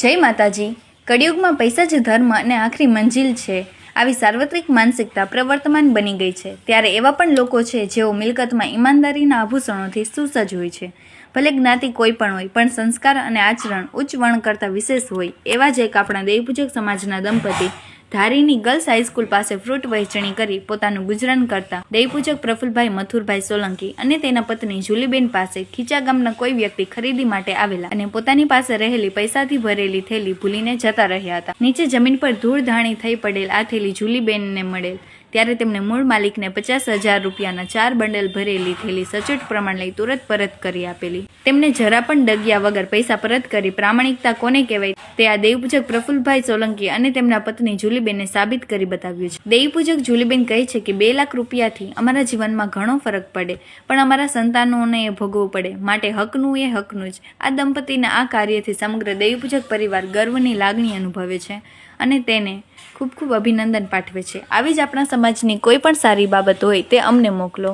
જય માતાજી. કળિયુગમાં પૈસા જ ધર્મ અને આખરી મંજિલ છે. આવી સાર્વત્રિક માનસિકતા પ્રવર્તમાન બની ગઈ છે. ત્યારે એવા પણ લોકો છે જેઓ મિલકતમાં ઈમાનદારીના આભૂષણોથી સુસજ્જ હોય છે. ભલે જ્ઞાતિ કોઈ પણ હોય, પણ સંસ્કાર અને આચરણ ઉચ્ચ વર્ણ કરતાં વિશેષ હોય, એવા જ એક આપણા દેવપૂજક સમાજના દંપતી ધારીની ગર્લ્સ હાઈસ્કૂલ પાસે ફ્રૂટ વહેંચણી કરી પોતાનું ગુજરાન કરતા દેવપૂજક પ્રફુલભાઈ મથુરભાઈ સોલંકી અને તેના પત્ની જુલીબેન પાસે ખીચા ગામના કોઈ વ્યક્તિ ખરીદી માટે આવેલા અને પોતાની પાસે રહેલી પૈસાથી ભરેલી થેલી ભૂલીને જતા રહ્યા હતા. નીચે જમીન પર ધૂળ ધાણી થઈ પડેલ આ થેલી જુલીબેનને મળેલ. ત્યારે તેમણે મૂળ માલિકને પચાસ હજાર રૂપિયાના ચાર બંડલ ભરેલી થેલી સચોટ પ્રમાણ લઈ તુરત પરત કરી આપેલી. તેમને જરા પણ ડગ્યા વગર પૈસા પરત કરી પ્રામાણિકતા કોને કહેવાય તે આ દેવપૂજક પ્રફુલભાઈ સોલંકી અને તેમના પત્ની જુલીબેને સાબિત કરી બતાવ્યું છે. દેવપૂજક જુલીબેન કહે છે કે બે લાખ રૂપિયાથી અમારા જીવનમાં ઘણો ફરક પડે, પણ અમારા સંતાનોને એ ભોગવવું પડે. માટે હકનું એ હકનું જ. આ દંપતીના આ કાર્યથી સમગ્ર દેવપૂજક પરિવાર ગર્વની લાગણી અનુભવે છે અને તેને ખૂબ ખૂબ અભિનંદન પાઠવે છે. આવી જ આપણા સમાજની કોઈ પણ સારી બાબત હોય તે અમને મોકલો.